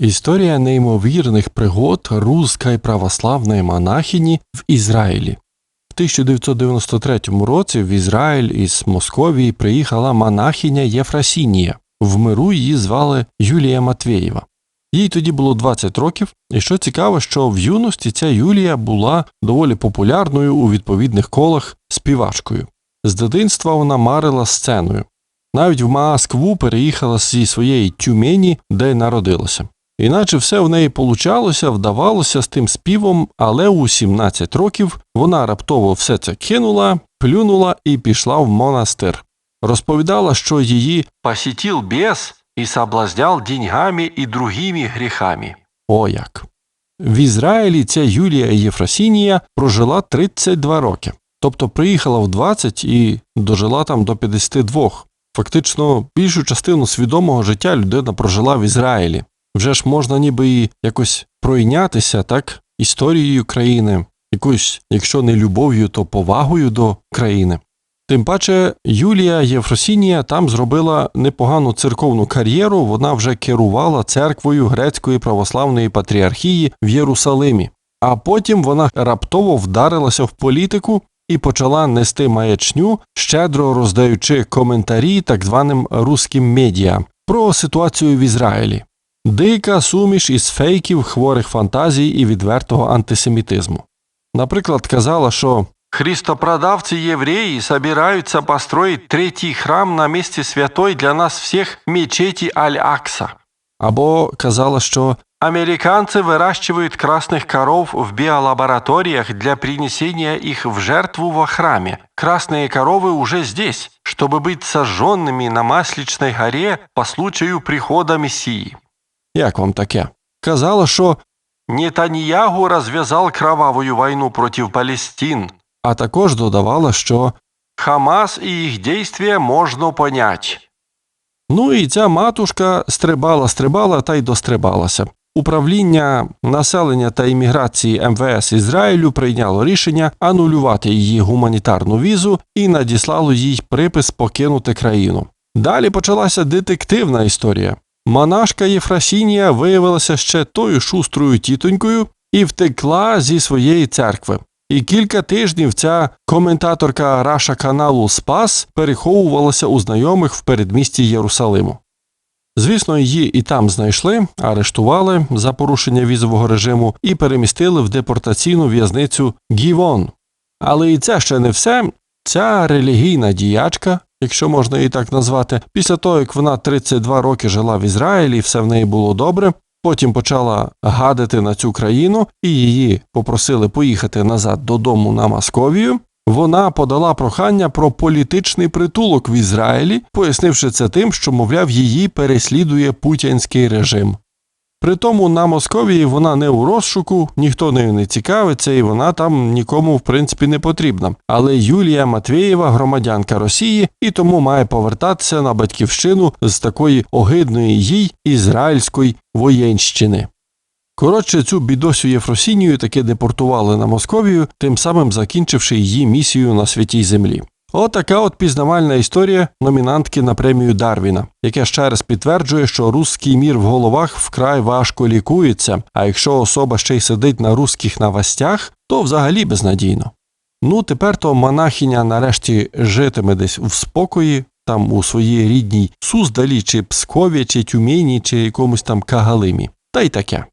Історія неймовірних пригод руської православної монахині в Ізраїлі. В 1993 році в Ізраїль із Московії приїхала монахиня Єфросінія. В миру її звали Юлія Матвєєва. Їй тоді було 20 років, і що цікаво, що в юності ця Юлія була доволі популярною у відповідних колах співачкою. З дитинства вона марила сценою. Навіть в Москву переїхала зі своєї Тюмені, де народилася. Іначе все в неї получалося, вдавалося з тим співом, але у 17 років вона раптово все це кинула, плюнула і пішла в монастир. Розповідала, що її посітив бес і соблазняв деньгами і другими гріхами. О як. В Ізраїлі ця Юлія Єфросінія прожила 32 роки, тобто приїхала в 20 і дожила там до 52. Фактично більшу частину свідомого життя людина прожила в Ізраїлі. Вже ж можна ніби і якось пройнятися так історією країни, якоюсь, якщо не любов'ю, то повагою до країни. Тим паче Юлія Єфросінія там зробила непогану церковну кар'єру, вона вже керувала церквою грецької православної патріархії в Єрусалимі, а потім вона раптово вдарилася в політику і почала нести маячню, щедро роздаючи коментарі так званим руським медіа про ситуацію в Ізраїлі. Дика суміш із фейків, хворих фантазій і відвертого антисемітизму. Наприклад, казала, що Христопродавцы евреи собираются построить третий храм на місці святой для нас всіх мечеті Аль-Акса. Або казала, що американцы выращивают красных коров в биолабораториях для принесения их в жертву во храме. Красные коровы уже здесь, чтобы быть сожженными на Масличной горе по случаю прихода Мессии. Як вам таке? Казала, що Нетаньягу розв'язав кровавую війну проти Палестин, а також додавала, що Хамас і їх дійствия можна понять. Ну і ця матушка стрибала, стрибала та й дострибалася. Управління населення та імміграції МВС Ізраїлю прийняло рішення анулювати її гуманітарну візу і надіслало їй припис покинути країну. Далі почалася детективна історія. Монашка Єфросінія виявилася ще тою шустрою тітонькою і втекла зі своєї церкви. І кілька тижнів ця коментаторка Раша каналу Спас переховувалася у знайомих в передмісті Єрусалиму. Звісно, її і там знайшли, арештували за порушення візового режиму і перемістили в депортаційну в'язницю Гівон. Але і це ще не все. Ця релігійна діячка, якщо можна її так назвати, після того як вона 32 роки жила в Ізраїлі, і все в неї було добре, Потім почала гадити на цю країну, і її попросили поїхати назад додому на Московію. Вона подала прохання про політичний притулок в Ізраїлі, пояснивши це тим, що, мовляв, її переслідує путінський режим. Притому на Московії вона не у розшуку, ніхто нею не цікавиться, і вона там нікому в принципі не потрібна. Але Юлія Матвєєва громадянка Росії і тому має повертатися на батьківщину з такої огидної їй ізраїльської воєнщини. Коротше, цю бідосю Єфросінію таки депортували на Московію, тим самим закінчивши її місію на святій землі. Отака от пізнавальна історія номінантки на премію Дарвіна, яке ще раз підтверджує, що русський мір в головах вкрай важко лікується, а якщо особа ще й сидить на русських новостях, то взагалі безнадійно. Ну, тепер то монахиня нарешті житиме десь в спокої, там у своїй рідній Суздалі, чи Пскові, чи Тюмені, чи якомусь там Кагалимі. Та й таке.